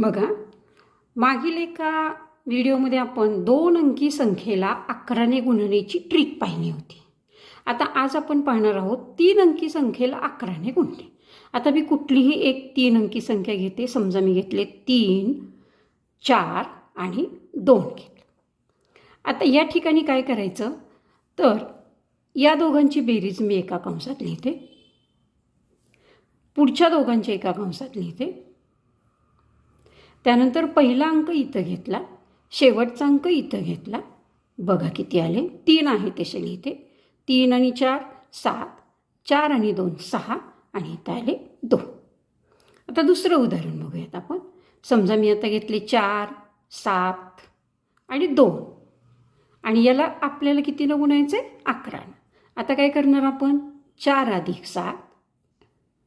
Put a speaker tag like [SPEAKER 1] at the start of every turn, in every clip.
[SPEAKER 1] बघा मागील एका व्हिडिओमध्ये आपण दोन अंकी संख्येला अकराने गुणण्याची ट्रिक पाहिली होती. आता आज आपण पाहणार आहोत तीन अंकी संख्येला अकराने गुणणे आता मी कुठलीही एक तीन अंकी संख्या घेते समजा मी घेतले तीन चार आणि दोन घेतले. आता या ठिकाणी काय करायचं? तर या दोघांची बेरीज मी एका कंसात लिहिते. पुढच्या दोघांच्या एका कंसात लिहिते. त्यानंतर पहिला अंक इथं घेतला शेवटचा अंक इथं घेतला. बघा किती आले. तीन आहे तसे लिहिते तीन आणि चार सात. चार आणि दोन सहा. आणि इथं आले दोन. आता दुसरं उदाहरण बघूयात आपण. समजा मी आता घेतले चार सात आणि दोन. आणि याला आपल्याला कितीनं गुणायचं आहे अकरानं आता काय करणार आपण? चार अधिक सात.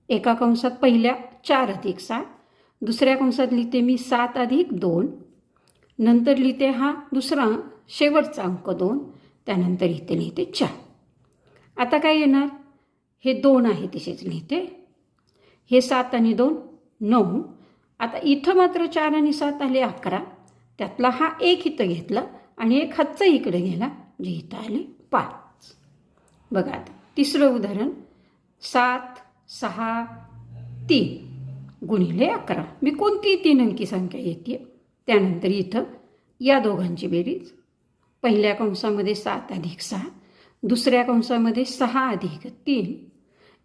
[SPEAKER 1] एका कंसात पहिल्या चार अधिक सात. दुसऱ्या कंसात लिहिते मी सात अधिक दोन. नंतर लिहिते हा दुसरा शेवटचा अंक दोन. त्यानंतर इथे लिहिते चार. आता काय येणार? हे दोन आहे तसेच लिहिते. हे सात आणि दोन नऊ. आता इथं मात्र चार आणि सात आले अकरा. त्यातला हा एक इथं घेतला आणि एक हातचा इकडे गेला जे इथं आले पाच. बघा आता तिसरं उदाहरण. सात सहा तीन. गुणिले अकरा. मी कोणती तीन अंकी संख्या येते. त्यानंतर इथं या दोघांची बेरीज. पहिल्या कंसामध्ये सात अधिक सहा दुसऱ्या कंसामध्ये सहा अधिक तीन.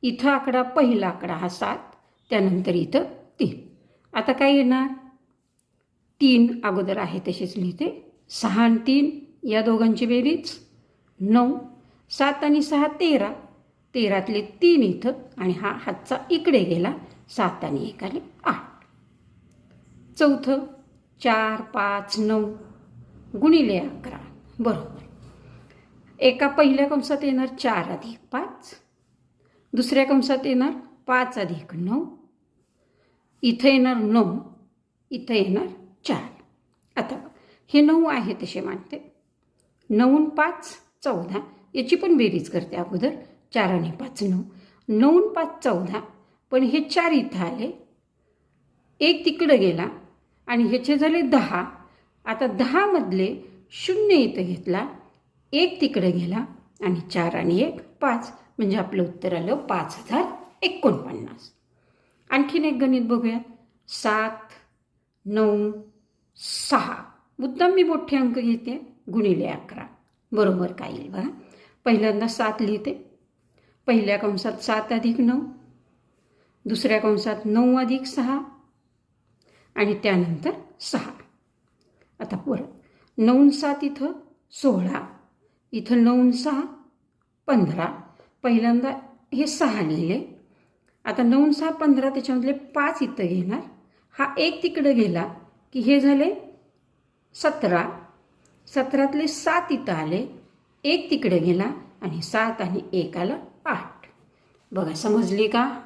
[SPEAKER 1] इथं आकडा पहिला आकडा हा सात त्यानंतर इथं तीन. आता काय येणार? तीन अगोदर आहे तसेच लिहिते. सहा आणि तीन या दोघांची बेरीज. नऊ सात आणि सहा तेरा. तेरातले तीन इथं आणि हा हातचा इकडे गेला. सात आणि एक आले आठ. चौथं चार पाच नऊ गुणिले अकरा. बरोबर. एका पहिल्या कंसात येणार चार अधिक पाच. दुसऱ्या कंसात येणार पाच अधिक नऊ. इथं येणार नऊ इथं येणार चार. आता हे नऊ आहे तसे मानते. नऊन पाच चौदा याची पण बेरीज करते अगोदर. चार आणि पाच नऊ. नऊन पाच चौदा पण हे चार इथं आले. एक तिकडं गेला आणि ह्याचे झाले दहा. आता दहामधले शून्य इथं घेतला एक तिकडे गेला आणि चार आणि एक पाच. म्हणजे आपलं उत्तर आलं पाच हजार एकोणपन्नास. आणखीन एक गणित बघूया. सात नऊ सहा. मुद्दाम मी मोठे अंक घेते. गुणिले अकरा. बरोबर काय येईल बघा. पहिल्यांदा सात लिहिते. पहिल्या कंसात सात अधिक नऊ. दुसऱ्या कंसात नऊ अधिक सहा आणि त्यानंतर सहा. आता परत. नऊन सात इथं सोळा. इथं नऊन सहा पंधरा. पहिल्यांदा हे सहा लिहिले. आता नऊन सहा पंधरा त्याच्यामधले पाच इथं घेणार. हा एक तिकडं गेला की हे झाले सतरा. सतरातले सात इथं आले. एक तिकडे गेला आणि सात आणि एक आलं आठ. बघा समजली का?